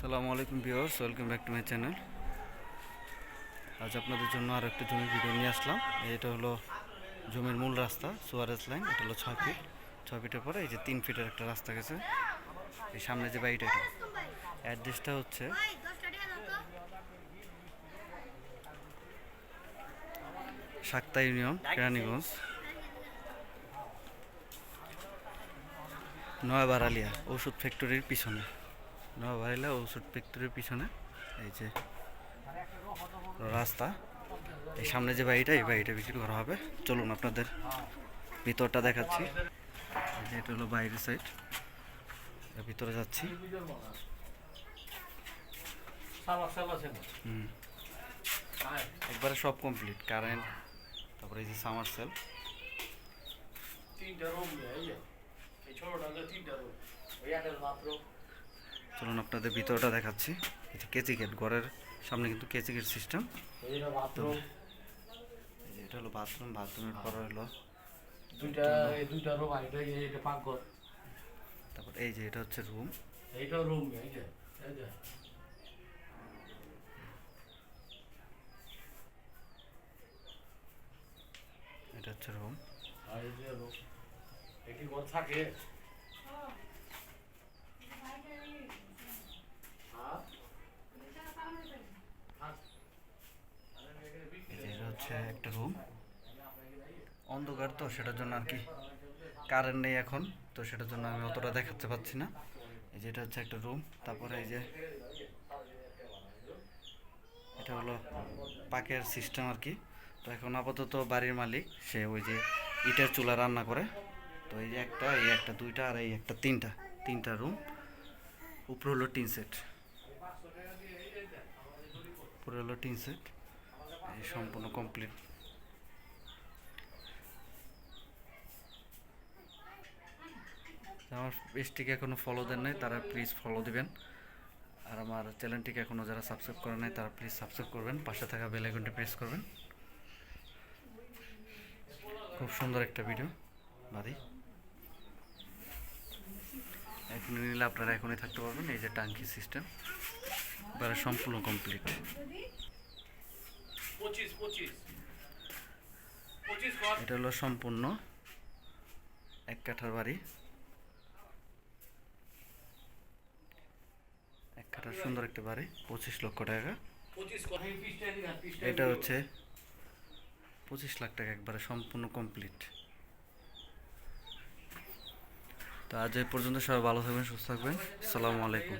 আসসালামু আলাইকুম viewers, welcome back to my channel. আজ আপনাদের জন্য আর একটা জমির ভিডিও নিয়ে আসলাম। এটা হলো জমির মূল রাস্তা, সুয়ারেজ লাইন এটা হলো ছয় ফিট। ছয় ফিটের পরে এই যে তিন ফিটের একটা রাস্তা গেছে। এই সামনে যে বাড়িটা এটা। অ্যাড্রেসটা হচ্ছে সাক্তা ইউনিয়ন, কেরানীগঞ্জ। নয়াবারালিয়া ওষুধ ফ্যাক্টরির পিছনে। নয়াবারালিয়া ওষুধ ফ্যাক্টরির পিছনে, এই যে রাস্তা। এই সামনে যে বাড়িটা, এই বাড়িটা বিক্রি করা হবে। চলুন আপনাদের ভিতরটা দেখাচ্ছি। এটা হলো বাইরের সাইড ভিতরে যাচ্ছি। একবারে সব কমপ্লিট কারেন্ট তারপরে এই যে সামার সেল তিনটা রুম এই ছোটটা তিনটা রুম মাত্র চলুন আপনাদের ভিতরটা দেখাচ্ছি। যে কেচি গেট ঘরের সামনে কিন্তু কেচি গেট সিস্টেম বাথরুম এটা হলো বাথরুম বাথরুমের পরে হলো দুইটা দুইটা রুম আর এটা এটা পাকঘর। তারপর এই যে এটা হচ্ছে রুম এইটা রুম এই যে এই যে। এটা হচ্ছে রুম আর এই যে রুম একটি ঘর থাকে হ্যাঁ? থাক। এই যে এটা রুম অন্ধকার তো, সেটার জন্য আর কি কারেন্ট নেই এখন, তো সেটার জন্য আমি অতটা দেখাতে পাচ্ছি না। এই যে এটা হচ্ছে একটা রুম তারপরে এই যে এটা হলো পাকের সিস্টেম আর কি। তো এখন আপাতত বাড়ির মালিক, সে ওই যে ইটের চুলা রান্না করে। তো এই যে একটা, এই একটা, দুইটা, আর এই একটা, তিনটা তিনটা রুম উপরে হলো টিন সেট। উপরে হলো টিন সেট। এই সম্পূর্ণ কমপ্লিট আমার পেজটিকে এখনও ফলো দেন নাই তারা প্লিজ ফলো দিবেন। আর আমার চ্যানেলটিকে এখনও যারা সাবস্ক্রাইব করে নাই তারা প্লিজ সাবস্ক্রাইব করবেন পাশে থাকা বেল আইকনটি প্রেস করবেন। খুব সুন্দর একটা ভিডিও বাদি এখন নিলে আপনারা এখনই থাকতে পারবেন এই যে টাঙ্কি সিস্টেম এবারে সম্পূর্ণ কমপ্লিট এটা হলো সম্পূর্ণ এক কাঠার বাড়ি। এক সুন্দর একটা বাড়ি পঁচিশ লক্ষ টাকা। এটা হচ্ছে পঁচিশ লাখ টাকা একবারে সম্পূর্ণ কমপ্লিট তো আজ এই পর্যন্ত সবাই ভালো থাকবেন সুস্থ থাকবেন। আসসালামু আলাইকুম।